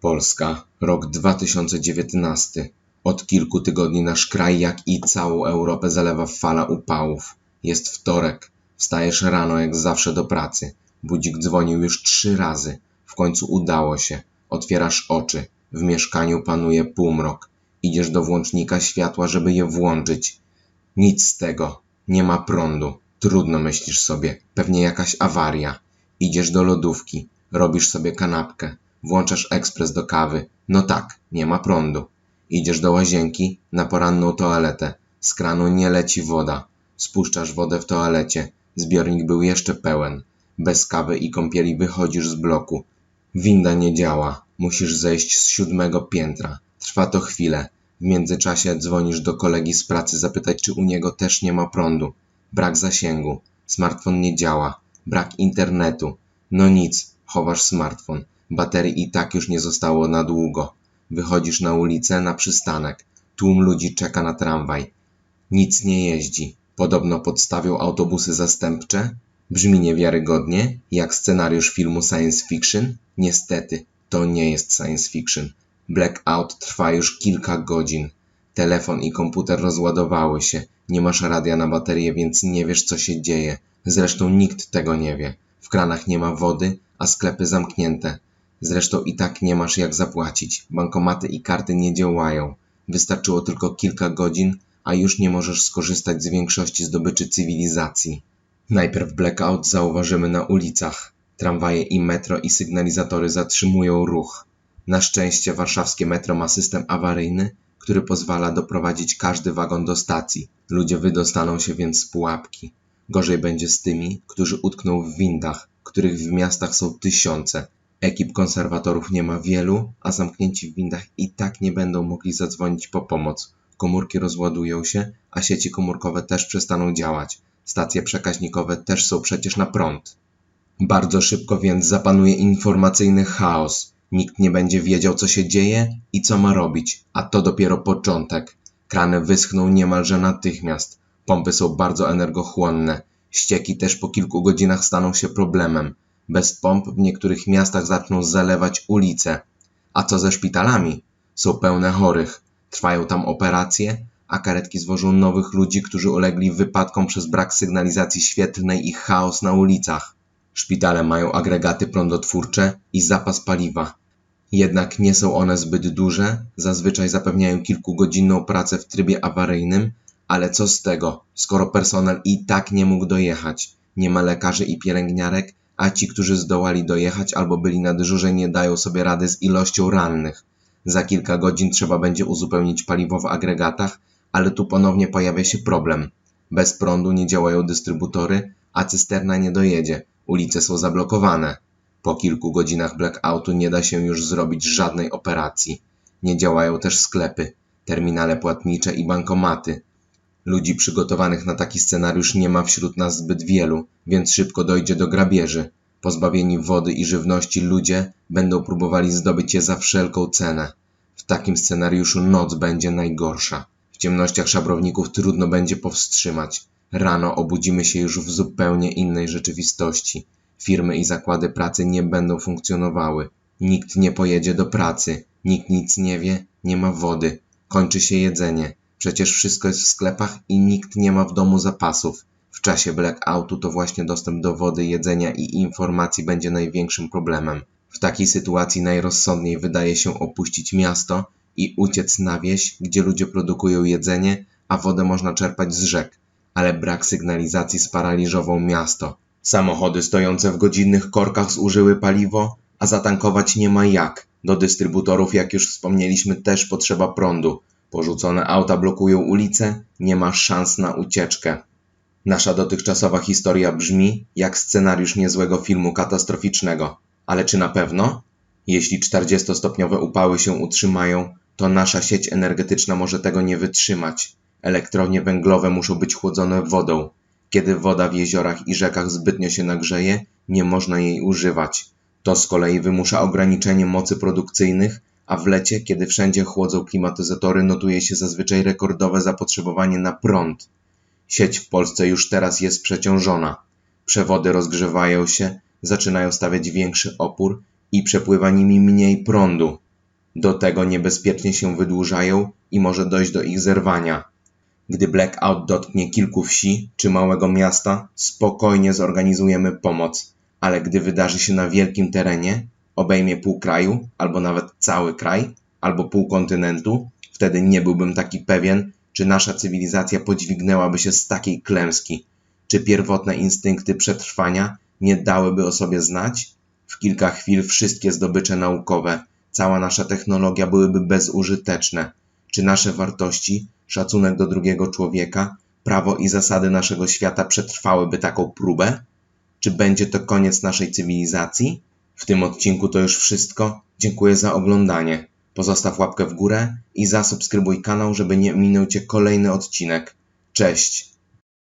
Polska, rok 2019. Od kilku tygodni nasz kraj, jak i całą Europę zalewa fala upałów. Jest wtorek. Wstajesz rano jak zawsze do pracy. Budzik dzwonił już trzy razy. W końcu udało się. Otwierasz oczy. W mieszkaniu panuje półmrok. Idziesz do włącznika światła, żeby je włączyć. Nic z tego. Nie ma prądu. Trudno myślisz sobie. Pewnie jakaś awaria. Idziesz do lodówki. Robisz sobie kanapkę. Włączasz ekspres do kawy. No tak, nie ma prądu. Idziesz do łazienki, na poranną toaletę. Z kranu nie leci woda. Spuszczasz wodę w toalecie. Zbiornik był jeszcze pełen. Bez kawy i kąpieli wychodzisz z bloku. Winda nie działa. Musisz zejść z siódmego piętra. Trwa to chwilę. W międzyczasie dzwonisz do kolegi z pracy zapytać, czy u niego też nie ma prądu. Brak zasięgu. Smartfon nie działa. Brak internetu. No nic, chowasz smartfon. Baterii i tak już nie zostało na długo. Wychodzisz na ulicę, na przystanek. Tłum ludzi czeka na tramwaj. Nic nie jeździ. Podobno podstawią autobusy zastępcze? Brzmi niewiarygodnie, jak scenariusz filmu science fiction? Niestety, to nie jest science fiction. Blackout trwa już kilka godzin. Telefon i komputer rozładowały się. Nie masz radia na baterię, więc nie wiesz, co się dzieje. Zresztą nikt tego nie wie. W kranach nie ma wody, a sklepy zamknięte. Zresztą i tak nie masz jak zapłacić. Bankomaty i karty nie działają. Wystarczyło tylko kilka godzin, a już nie możesz skorzystać z większości zdobyczy cywilizacji. Najpierw blackout zauważymy na ulicach. Tramwaje i metro i sygnalizatory zatrzymują ruch. Na szczęście warszawskie metro ma system awaryjny, który pozwala doprowadzić każdy wagon do stacji. Ludzie wydostaną się więc z pułapki. Gorzej będzie z tymi, którzy utkną w windach, których w miastach są tysiące. Ekip konserwatorów nie ma wielu, a zamknięci w windach i tak nie będą mogli zadzwonić po pomoc. Komórki rozładują się, a sieci komórkowe też przestaną działać. Stacje przekaźnikowe też są przecież na prąd. Bardzo szybko więc zapanuje informacyjny chaos. Nikt nie będzie wiedział, co się dzieje i co ma robić, a to dopiero początek. Krany wyschną niemalże natychmiast. Pompy są bardzo energochłonne. Ścieki też po kilku godzinach staną się problemem. Bez pomp w niektórych miastach zaczną zalewać ulice. A co ze szpitalami? Są pełne chorych. Trwają tam operacje, a karetki zwożą nowych ludzi, którzy ulegli wypadkom przez brak sygnalizacji świetlnej i chaos na ulicach. Szpitale mają agregaty prądotwórcze i zapas paliwa. Jednak nie są one zbyt duże, zazwyczaj zapewniają kilkugodzinną pracę w trybie awaryjnym, ale co z tego, skoro personel i tak nie mógł dojechać? Nie ma lekarzy i pielęgniarek, a ci, którzy zdołali dojechać albo byli na dyżurze, nie dają sobie rady z ilością rannych. Za kilka godzin trzeba będzie uzupełnić paliwo w agregatach, ale tu ponownie pojawia się problem. Bez prądu nie działają dystrybutory, a cysterna nie dojedzie. Ulice są zablokowane. Po kilku godzinach blackoutu nie da się już zrobić żadnej operacji. Nie działają też sklepy, terminale płatnicze i bankomaty. Ludzi przygotowanych na taki scenariusz nie ma wśród nas zbyt wielu, więc szybko dojdzie do grabieży. Pozbawieni wody i żywności ludzie będą próbowali zdobyć je za wszelką cenę. W takim scenariuszu noc będzie najgorsza. W ciemnościach szabrowników trudno będzie powstrzymać. Rano obudzimy się już w zupełnie innej rzeczywistości. Firmy i zakłady pracy nie będą funkcjonowały. Nikt nie pojedzie do pracy, nikt nic nie wie, nie ma wody. Kończy się jedzenie. Przecież wszystko jest w sklepach i nikt nie ma w domu zapasów. W czasie blackoutu to właśnie dostęp do wody, jedzenia i informacji będzie największym problemem. W takiej sytuacji najrozsądniej wydaje się opuścić miasto i uciec na wieś, gdzie ludzie produkują jedzenie, a wodę można czerpać z rzek. Ale brak sygnalizacji sparaliżował miasto. Samochody stojące w godzinnych korkach zużyły paliwo, a zatankować nie ma jak. Do dystrybutorów, jak już wspomnieliśmy, też potrzeba prądu. Porzucone auta blokują ulice, nie ma szans na ucieczkę. Nasza dotychczasowa historia brzmi jak scenariusz niezłego filmu katastroficznego. Ale czy na pewno? Jeśli 40-stopniowe upały się utrzymają, to nasza sieć energetyczna może tego nie wytrzymać. Elektrownie węglowe muszą być chłodzone wodą. Kiedy woda w jeziorach i rzekach zbytnio się nagrzeje, nie można jej używać. To z kolei wymusza ograniczenie mocy produkcyjnych, a w lecie, kiedy wszędzie chłodzą klimatyzatory, notuje się zazwyczaj rekordowe zapotrzebowanie na prąd. Sieć w Polsce już teraz jest przeciążona. Przewody rozgrzewają się, zaczynają stawiać większy opór i przepływa nimi mniej prądu. Do tego niebezpiecznie się wydłużają i może dojść do ich zerwania. Gdy blackout dotknie kilku wsi czy małego miasta, spokojnie zorganizujemy pomoc, ale gdy wydarzy się na wielkim terenie, obejmie pół kraju, albo nawet cały kraj, albo pół kontynentu, wtedy nie byłbym taki pewien, czy nasza cywilizacja podźwignęłaby się z takiej klęski, czy pierwotne instynkty przetrwania nie dałyby o sobie znać? W kilka chwil wszystkie zdobycze naukowe, cała nasza technologia byłyby bezużyteczne. Czy nasze wartości, szacunek do drugiego człowieka, prawo i zasady naszego świata przetrwałyby taką próbę? Czy będzie to koniec naszej cywilizacji? W tym odcinku to już wszystko. Dziękuję za oglądanie. Pozostaw łapkę w górę i zasubskrybuj kanał, żeby nie minął Cię kolejny odcinek. Cześć!